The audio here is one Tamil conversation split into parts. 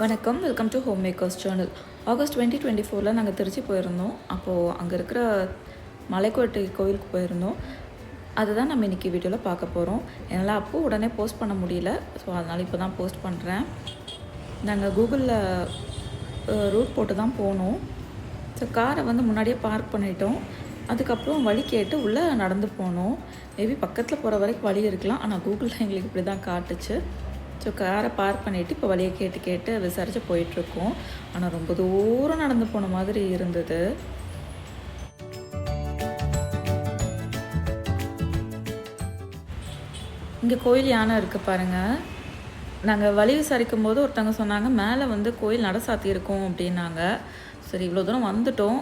வணக்கம். Welcome to home makers channel August twenty twenty ஃபோரில் நாங்கள் திருச்சி போயிருந்தோம். அப்போது அங்கே இருக்கிற மலைக்கோட்டை கோவிலுக்கு போயிருந்தோம். அதுதான் நம்ம இன்றைக்கி வீடியோவில் பார்க்க போகிறோம் என்னால் அப்போ உடனே போஸ்ட் பண்ண முடியல. ஸோ அதனால் இப்போ தான் போஸ்ட் பண்ணுறேன் நாங்கள் கூகுளில் ரூட் போட்டு தான் போனோம் ஸோ காரை வந்து முன்னாடியே பார்க் பண்ணிட்டோம். அதுக்கப்புறம் வழி கேட்டு உள்ளே நடந்து போனோம். மேபி பக்கத்தில் போகிற வரைக்கும் வழி இருக்கலாம். ஆனால் கூகுளில் எங்களுக்கு இப்படி தான் காட்டுச்சு. ஸோ காரை பார்க் பண்ணிவிட்டு இப்போ வழியை கேட்டு கேட்டு விசாரித்து போயிட்டுருக்கோம். ஆனால் ரொம்ப தூரம் நடந்து போன மாதிரி இருந்தது. இங்கே கோயில் யானை இருக்குது பாருங்கள் நாங்கள் வழி விசாரிக்கும் போது ஒருத்தவங்க சொன்னாங்க மேலே வந்து கோயில் நட சாத்தி இருக்கும் அப்படின்னாங்க. சரி இவ்வளோ தூரம் வந்துட்டோம்.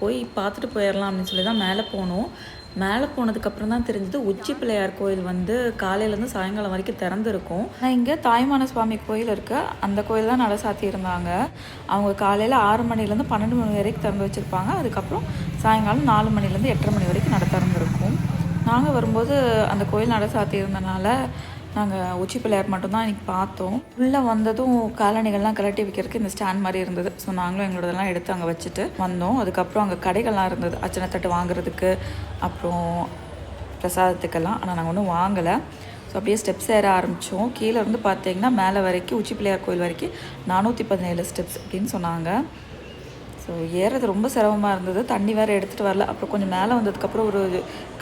போய் பார்த்துட்டு போயிடலாம் அப்படின்னு சொல்லி தான் மேலே போனோம். மேலே போனதுக்கப்புறம் தான் தெரிஞ்சது உச்சி பிள்ளையார் கோயில் வந்து காலையிலேருந்து சாயங்காலம் வரைக்கும் திறந்துருக்கும். நான் இங்கே தாய்மான சுவாமி கோயில் இருக்கு. அந்த கோயில் தான் நட சாத்தி இருந்தாங்க. அவங்க காலையில் ஆறு மணிலேருந்து பன்னெண்டு மணி வரைக்கும் திறந்து வச்சுருப்பாங்க. அதுக்கப்புறம் சாயங்காலம் நாலு மணிலேருந்து எட்டரை மணி வரைக்கும் நட திறந்துருக்கும். நாங்கள் வரும்போது அந்த கோயில் நட சாத்தி இருந்தனால நாங்கள் உச்சி பிள்ளையார் மட்டும்தான் இன்றைக்கி பார்த்தோம். உள்ளே வந்ததும் காலணிகள்லாம் கலட்டி வைக்கிறதுக்கு இந்த ஸ்டாண்ட் மாதிரி இருந்தது. ஸோ நாங்களும் எங்களோடதெல்லாம் எடுத்து அங்கே வச்சுட்டு வந்தோம். அதுக்கப்புறம் அங்கே கடைகள்லாம் இருந்தது. அச்சனை தட்டு வாங்குறதுக்கு அப்புறம் பிரசாதத்துக்கெல்லாம். ஆனால் நாங்கள் ஒன்றும் வாங்கலை. ஸோ அப்படியே ஸ்டெப்ஸ் ஏற ஆரம்பித்தோம் கீழே இருந்து பார்த்தீங்கன்னா மேலே வரைக்கும் உச்சி பிள்ளையார் கோயில் வரைக்கும் நானூற்றி பதினேழு ஸ்டெப்ஸ் அப்படின்னு சொன்னாங்க. ஸோ ஏறது ரொம்ப சிரமமாக இருந்தது. தண்ணி வேறு எடுத்துகிட்டு வரல. அப்புறம் கொஞ்சம் மேலே வந்ததுக்கப்புறம் ஒரு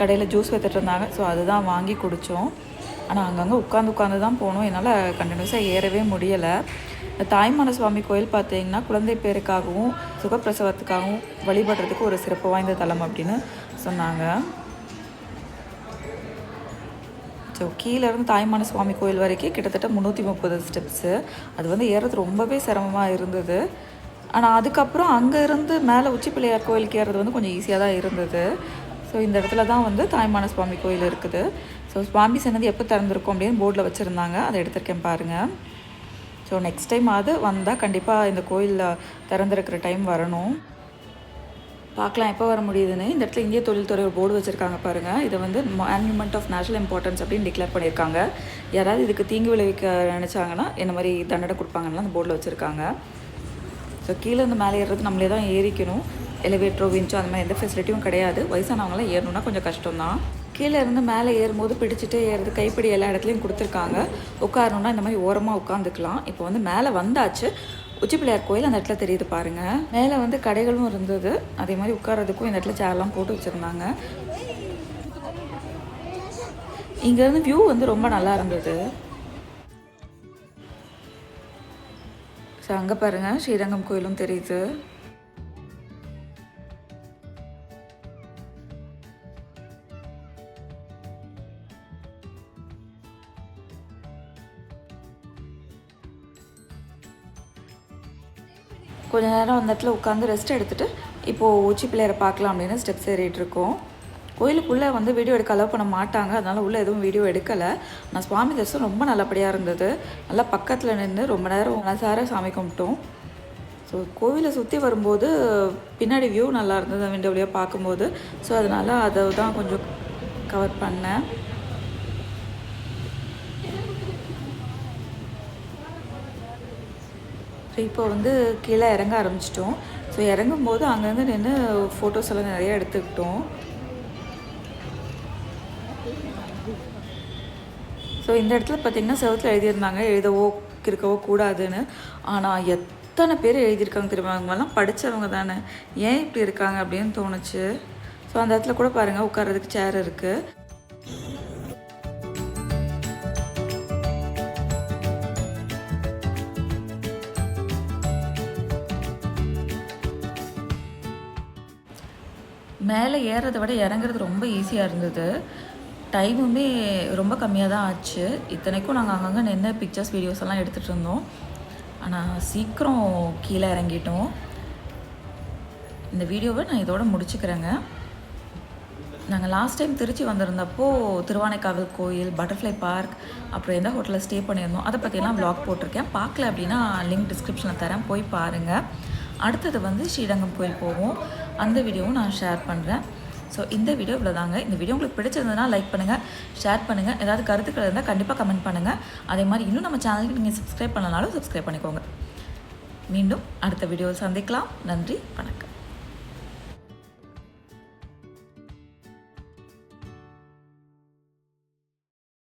கடையில் ஜூஸ் வைத்துட்டு இருந்தாங்க. ஸோ அதுதான் வாங்கி குடித்தோம் ஆனால் அங்கங்கே உட்காந்து உட்காந்து தான் போனோம். என்னால் கண்டினியூஸாக ஏறவே முடியலை. தாய்மான சுவாமி கோயில் பார்த்தீங்கன்னா குழந்தை பேருக்காகவும் சுகப்பிரசவத்துக்காகவும் வழிபடுறதுக்கு ஒரு சிறப்பு வாய்ந்த தலம் அப்படின்னு சொன்னாங்க. ஸோ கீழேருந்து தாய்மான சுவாமி கோயில் வரைக்கும் கிட்டத்தட்ட முந்நூற்றி முப்பது ஸ்டெப்ஸு அது வந்து ஏறது ரொம்பவே சிரமமாக இருந்தது. ஆனால் அதுக்கப்புறம் அங்கே இருந்து மேலே உச்சி பிள்ளையார் கோயிலுக்கு ஏறது வந்து கொஞ்சம் ஈஸியாக தான் இருந்தது. ஸோ இந்த இடத்துல தான் வந்து தாய்மான சுவாமி கோயில் இருக்குது. ஸோ சுவாமி சன்னதி எப்போ திறந்துருக்கும் அப்படின்னு போர்டில் வச்சுருந்தாங்க. அதை எடுத்திருக்கேன் பாருங்கள் ஸோ நெக்ஸ்ட் டைம் அது வந்தால் கண்டிப்பாக இந்த கோயிலில் திறந்துருக்கிற டைம் வரணும். பார்க்கலாம் எப்போ வர முடியுதுன்னு. இந்த இடத்துல இந்திய தொழில்துறை ஒரு போர்டு வச்சுருக்காங்க பாருங்கள் இதை வந்து மான்யூமெண்ட் ஆஃப் நேஷனல் இம்பார்ட்டன்ஸ் அப்படின்னு டிக்ளேர் பண்ணியிருக்காங்க. யாராவது இதுக்கு தீங்கு விளைவிக்க நினச்சாங்கன்னா என்ன மாதிரி தண்டனை கொடுப்பாங்கன்னா அந்த போர்டில் வச்சுருக்காங்க. ஸோ கீழே இருந்து மேலே ஏறுறது நம்மளே தான் ஏறிக்கணும். எலிவேட்டரோ விஞ்சோ அந்த மாதிரி எந்த ஃபெசிலிட்டியும் கிடையாது. வயசானவங்களாம் ஏறணுன்னா கொஞ்சம் கஷ்டம்தான். கீழே இருந்து மேலே ஏறும்போது பிடிச்சிட்டு ஏறுறது கைப்பிடி எல்லா இடத்துலையும் கொடுத்துருக்காங்க. உட்காரணுன்னா இந்த மாதிரி ஓரமாக உட்காந்துக்கலாம் இப்போ வந்து மேலே வந்தாச்சு. உச்சி பிள்ளையார் கோயில் அந்த இடத்துல தெரியுது பாருங்கள் மேலே வந்து கடைகளும் இருந்தது. அதே மாதிரி உட்காரதுக்கும் இந்த இடத்துல சேர்லாம் போட்டு வச்சுருந்தாங்க. இங்கேருந்து வியூ வந்து ரொம்ப நல்லா இருந்தது. ஸோ அங்கே பாருங்கள் ஸ்ரீரங்கம் கோயிலும் தெரியுது. கொஞ்ச நேரம் அந்த இடத்துல உட்காந்து ரெஸ்ட் எடுத்துகிட்டு இப்போது உச்சி பிள்ளையரை பார்க்கலாம் அப்படின்னு ஸ்டெப்ஸ் ஏறிட்டு இருக்கோம். கோயிலுக்குள்ளே வந்து வீடியோ எடுக்க அலோவ் பண்ண மாட்டாங்க. அதனால் உள்ளே எதுவும் வீடியோ எடுக்கலை. நான் சுவாமி தரிசனம் ரொம்ப நல்லபடியாக இருந்தது. நல்லா பக்கத்தில் நின்று ரொம்ப நேரம் மனசார சாமி கும்பிட்டோம். ஸோ கோவிலை சுற்றி வரும்போது பின்னாடி வியூ நல்லா இருந்தது. விண்டோ வழியாக பார்க்கும்போது. ஸோ அதனால் அதை தான் கொஞ்சம் கவர் பண்ணேன். ஸோ இப்போ வந்து கீழே இறங்க ஆரம்பிச்சிட்டோம். ஸோ இறங்கும் போது அங்கங்கே நின்று ஃபோட்டோஸ் எல்லாம் நிறைய எடுத்துக்கிட்டோம். ஸோ இந்த இடத்துல பார்த்தீங்கன்னா செவத்தில் எழுதியிருந்தாங்க. எழுதவோ இருக்கவோ கூடாதுன்னு. ஆனால் எத்தனை பேர் எழுதியிருக்காங்க தெரியுமா? அவங்கெல்லாம் படித்தவங்க தானே. ஏன் இப்படி இருக்காங்க அப்படின்னு தோணுச்சு. ஸோ அந்த இடத்துல கூட பாருங்கள் உட்கார்றதுக்கு சேர் இருக்குது மேலே ஏறுறதை விட இறங்குறது ரொம்ப ஈஸியாக இருந்தது. டைமுமே ரொம்ப கம்மியாக தான் ஆச்சு. இத்தனைக்கும் நாங்கள் அங்கங்கே நின்று பிக்சர்ஸ் வீடியோஸ் எல்லாம் எடுத்துகிட்டு இருந்தோம். ஆனால் சீக்கிரம் கீழே இறங்கிட்டோம். இந்த வீடியோவை நான் இதோட முடிச்சுக்கிறேங்க. நாங்கள் லாஸ்ட் டைம் திருச்சி வந்திருந்தப்போ திருவானைக்காவல் கோயில் பட்டர்ஃப்ளை பார்க் அப்புறம் எந்த ஹோட்டலில் ஸ்டே பண்ணியிருந்தோம் அதை பற்றிலாம் வ்ளாக் போட்டிருக்கேன். பார்க்கல அப்படின்னா லிங்க் டிஸ்கிரிப்ஷனில் தரேன் போய் பாருங்கள் அடுத்தது வந்து ஸ்ரீரங்கம் கோயில் போவோம். அந்த வீடியோவும் நான் ஷேர் பண்ணுறேன் ஸோ இந்த வீடியோ இவ்வளோ தாங்க இந்த வீடியோ உங்களுக்கு பிடிச்சிருந்ததுன்னா லைக் பண்ணுங்கள் ஷேர் பண்ணுங்கள் ஏதாவது கருத்துக்கள் இருந்தால் கண்டிப்பாக கமெண்ட் பண்ணுங்கள் அதே மாதிரி இன்னும் நம்ம சேனலுக்கு நீங்கள் சப்ஸ்கிரைப் பண்ணனாலும் சப்ஸ்கிரைப் பண்ணிக்கோங்க. மீண்டும் அடுத்த வீடியோவில் சந்திக்கலாம். நன்றி வணக்கம்.